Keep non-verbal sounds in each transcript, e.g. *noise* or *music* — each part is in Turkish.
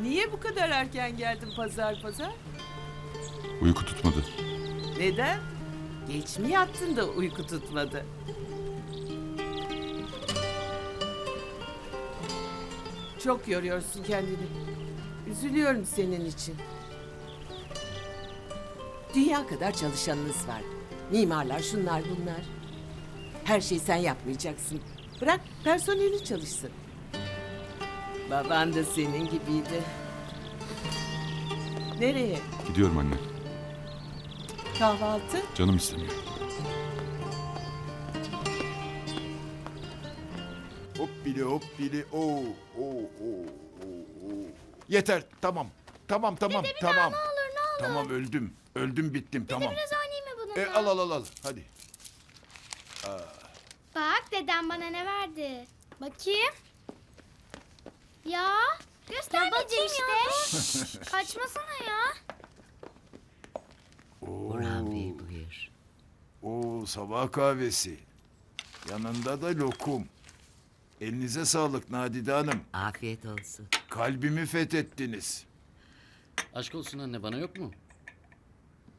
Niye bu kadar erken geldin pazar pazar? Uyku tutmadı. Neden? Geç mi yattın da uyku tutmadı? Çok yoruyorsun kendini. Üzülüyorum senin için. Dünya kadar çalışanınız var. Mimarlar, şunlar bunlar. Her şeyi sen yapmayacaksın. Bırak personeli çalışsın. Baban da senin gibiydi. Nereye? Gidiyorum anne. Kahvaltı? Canım istemiyor. Hop bili hop bili. Oo, oo, oo, oo. Yeter tamam. Tamam tamam tamam. ne olur ne olur. Tamam öldüm. Öldüm bittim tamam. Biraz oynayayım mı bununla? E, al al al al hadi. Bak dedem bana ne verdi. Bakayım. Ya göster bakayım işte. *laughs* Kaçmasana ya. Burhan Bey buyur. Oo sabah kahvesi. Yanında da lokum. Elinize sağlık Nadide Hanım. Afiyet olsun. Kalbimi fethettiniz. Aşk olsun anne bana yok mu?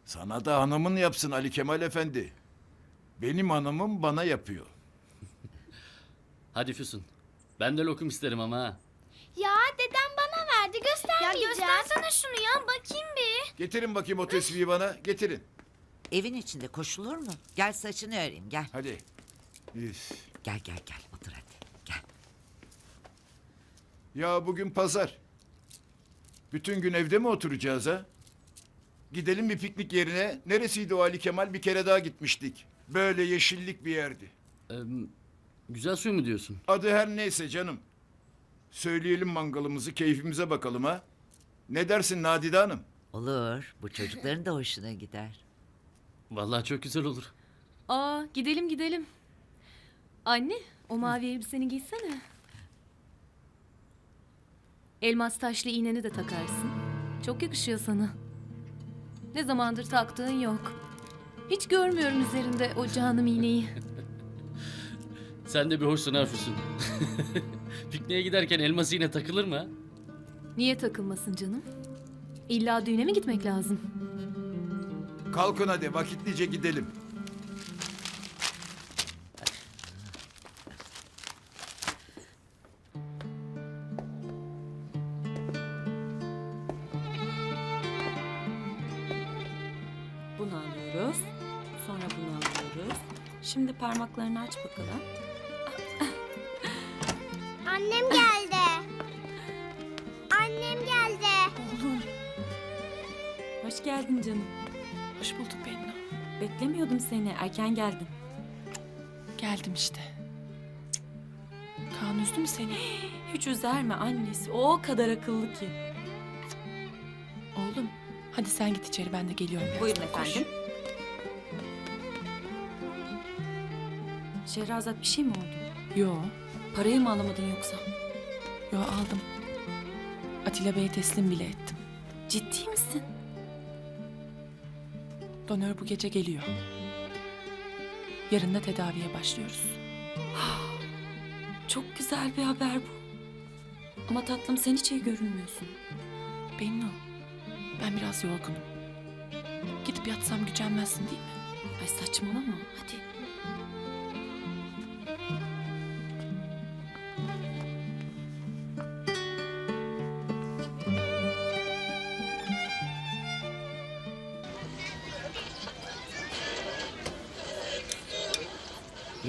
Sana da hanımın yapsın Ali Kemal Efendi. Benim hanımım bana yapıyor. Hadi Füsun. Ben de lokum isterim ama ha. Ya dedem bana verdi göstermeyeceğim. Ya göstersene şunu ya bakayım bir. Getirin bakayım o tesbihi bana. Getirin. Evin içinde koşulur mu? Gel saçını öreyim gel. Hadi. Üf. Gel gel gel otur hadi. Gel. Ya bugün pazar. Bütün gün evde mi oturacağız ha? Gidelim bir piknik yerine. Neresiydi o Ali Kemal? Bir kere daha gitmiştik. Böyle yeşillik bir yerdi. Ee, güzel suyu mu diyorsun? Adı her neyse canım. Söyleyelim mangalımızı, keyfimize bakalım ha. Ne dersin Nadide Hanım? Olur. Bu çocukların da hoşuna gider. Vallahi çok güzel olur. Aa gidelim gidelim. Anne o mavi elbiseni giysene. Elmas taşlı iğneni de takarsın. Çok yakışıyor sana. Ne zamandır taktığın yok. Hiç görmüyorum üzerinde o canım iğneyi. Sen de bir hoşsun ha Füsun. *laughs* Pikniğe giderken elması yine takılır mı? Niye takılmasın canım? İlla düğüne mi gitmek lazım? Kalkın hadi vakitlice gidelim. Bunu alıyoruz. Sonra bunu alıyoruz. Şimdi parmaklarını aç bakalım. Annem geldi. Annem geldi. Oğlum. Hoş geldin canım. Hoş bulduk Bennu. Beklemiyordum seni. Erken geldin. Geldim işte. Kaan üzdü mü seni? *gasps* Hiç üzer mi annesi? O kadar akıllı ki. Oğlum hadi sen git içeri ben de geliyorum biraz. Buyurun Koş. efendim. Şehrazat bir şey mi oldu? Yo, Parayı mı alamadın yoksa? yo aldım. Atilla Bey'e teslim bile ettim. Ciddi misin? Donör bu gece geliyor. Yarın da tedaviye başlıyoruz. Çok güzel bir haber bu. Ama tatlım sen hiç iyi görünmüyorsun. Bennu, ben biraz yorgunum. Gidip yatsam gücenmezsin değil mi? Ay saçmalama hadi.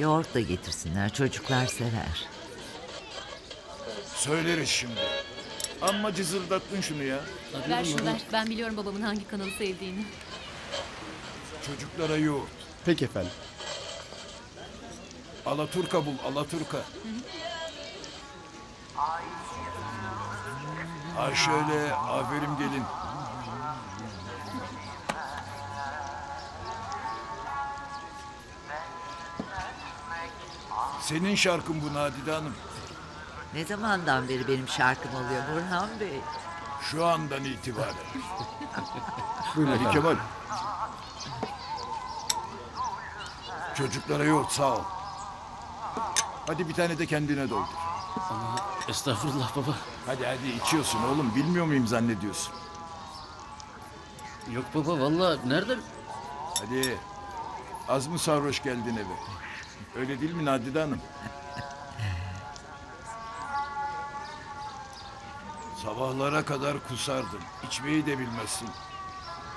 Yoğurt da getirsinler çocuklar sever. Söyleriz şimdi. Amma cızırdattın şunu ya. ver şunu ver. Ben biliyorum babamın hangi kanalı sevdiğini. Çocuklara yoğurt. Peki efendim. Alaturka bul, Alaturka. Ha şöyle, aferin gelin. Senin şarkın bu Nadide Hanım. Ne zamandan beri benim şarkım oluyor Burhan Bey? Şu andan itibaren. *laughs* Buyurun Ali efendim. Kemal. Çocuklara yoğurt sağ ol. Hadi bir tane de kendine doldur. Estağfurullah baba. Hadi hadi içiyorsun oğlum. Bilmiyor muyum zannediyorsun? Yok baba vallahi nereden? Hadi. Az mı sarhoş geldin eve? Öyle değil mi Nadide Hanım? Sabahlara kadar kusardın. İçmeyi de bilmezsin.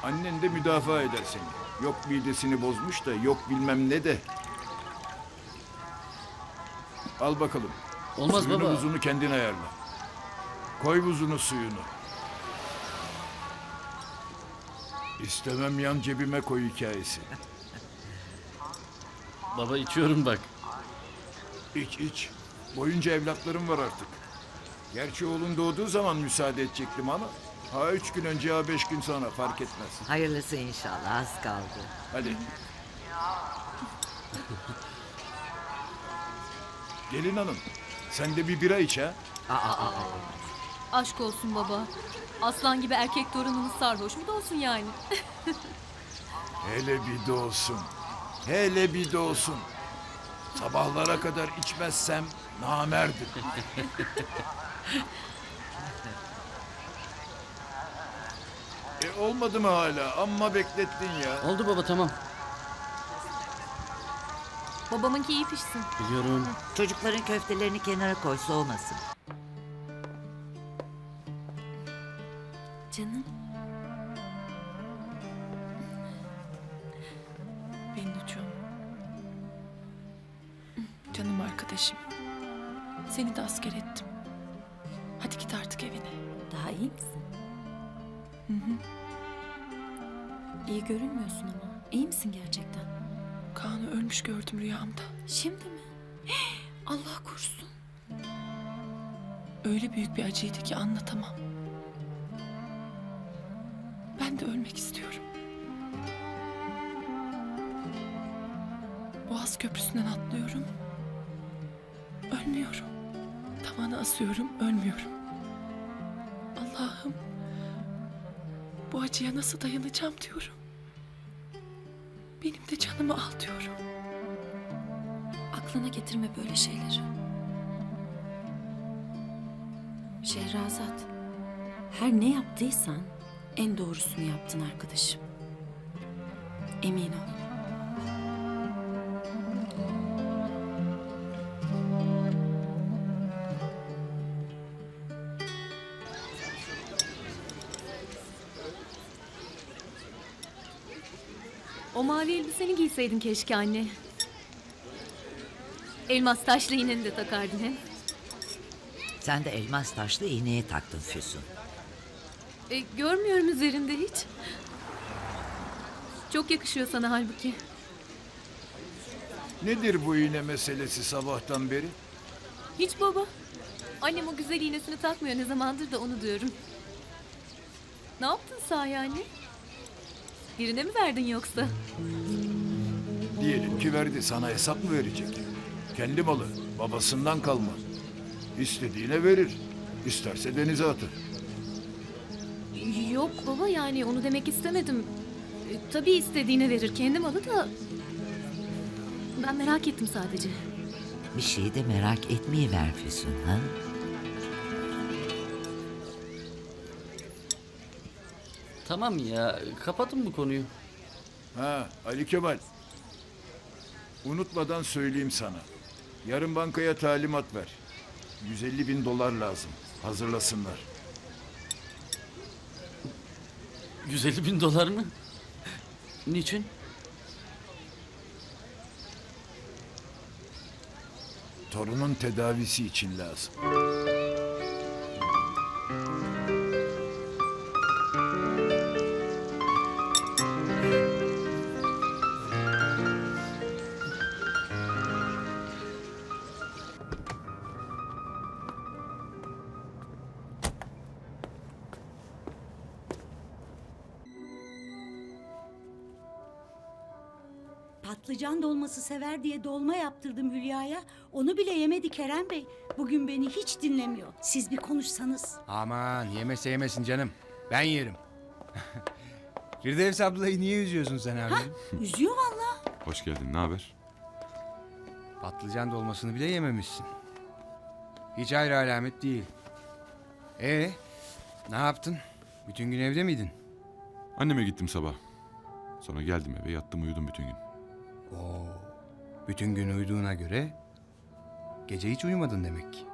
Annen de müdafaa eder seni. Yok midesini bozmuş da yok bilmem ne de. Al bakalım. Olmaz Suyunu baba. buzunu kendin ayarla. Koy buzunu suyunu. İstemem yan cebime koy hikayesi. Baba içiyorum bak. İç iç. Boyunca evlatlarım var artık. Gerçi oğlun doğduğu zaman müsaade edecektim ama... Ha üç gün önce ha beş gün sonra fark etmez. Hayırlısı inşallah az kaldı. Hadi. Gelin hanım. Sen de bir bira iç ha. Aa, aa, aa. Aşk olsun baba. Aslan gibi erkek torunumuz sarhoş mu da olsun yani? *laughs* Hele bir doğsun. Hele bir doğsun. Sabahlara kadar içmezsem namerdim. *laughs* e olmadı mı hala? Amma beklettin ya. Oldu baba tamam. Babamınki iyi pişsin. Biliyorum. Çocukların köftelerini kenara koy soğumasın. Seni de asker ettim. Hadi git artık evine. Daha iyi misin? İyi görünmüyorsun ama. İyi misin gerçekten? Kaan'ı ölmüş gördüm rüyamda. Şimdi mi? *gasps* Allah korusun. Öyle büyük bir acıydı ki anlatamam. Ben de ölmek istiyorum. Boğaz Köprüsü'nden atlıyorum. Ölmüyorum. Tavana asıyorum, ölmüyorum. Allah'ım. Bu acıya nasıl dayanacağım diyorum. Benim de canımı al diyorum. Aklına getirme böyle şeyleri. Şehrazat, her ne yaptıysan en doğrusunu yaptın arkadaşım. Emin ol. O mavi elbiseni giyseydin keşke anne. Elmas taşlı iğneni de takardın hem. Sen de elmas taşlı iğneye taktın Füsun. E, görmüyorum üzerinde hiç. Çok yakışıyor sana halbuki. Nedir bu iğne meselesi sabahtan beri? Hiç baba. Annem o güzel iğnesini takmıyor ne zamandır da onu diyorum. Ne yaptın sahi anne? Birine mi verdin yoksa? Diyelim ki verdi sana hesap mı verecek? Kendi malı, babasından kalma. İstediğine verir. İsterse denize atır. Yok baba yani onu demek istemedim. E, tabii istediğine verir kendim alı da... Ben merak ettim sadece. Bir şeyi de merak etmeyi ver Füsun ha? Tamam ya kapatın bu konuyu. Ha Ali Kemal. Unutmadan söyleyeyim sana. Yarın bankaya talimat ver. 150 bin dolar lazım. Hazırlasınlar. 150 bin dolar mı? Niçin? Torunun tedavisi için lazım. Patlıcan dolması sever diye dolma yaptırdım Hülya'ya. Onu bile yemedi Kerem Bey. Bugün beni hiç dinlemiyor. Siz bir konuşsanız. Aman yemese yemesin canım. Ben yerim. *laughs* Firdevs ablayı niye üzüyorsun sen abi? Üzüyor vallahi. Hoş geldin. Ne haber? Patlıcan dolmasını bile yememişsin. Hiç ayrı alamet değil. Ee, ne yaptın? Bütün gün evde miydin? Anneme gittim sabah. Sonra geldim eve yattım uyudum bütün gün. Oo, bütün gün uyuduğuna göre gece hiç uyumadın demek ki.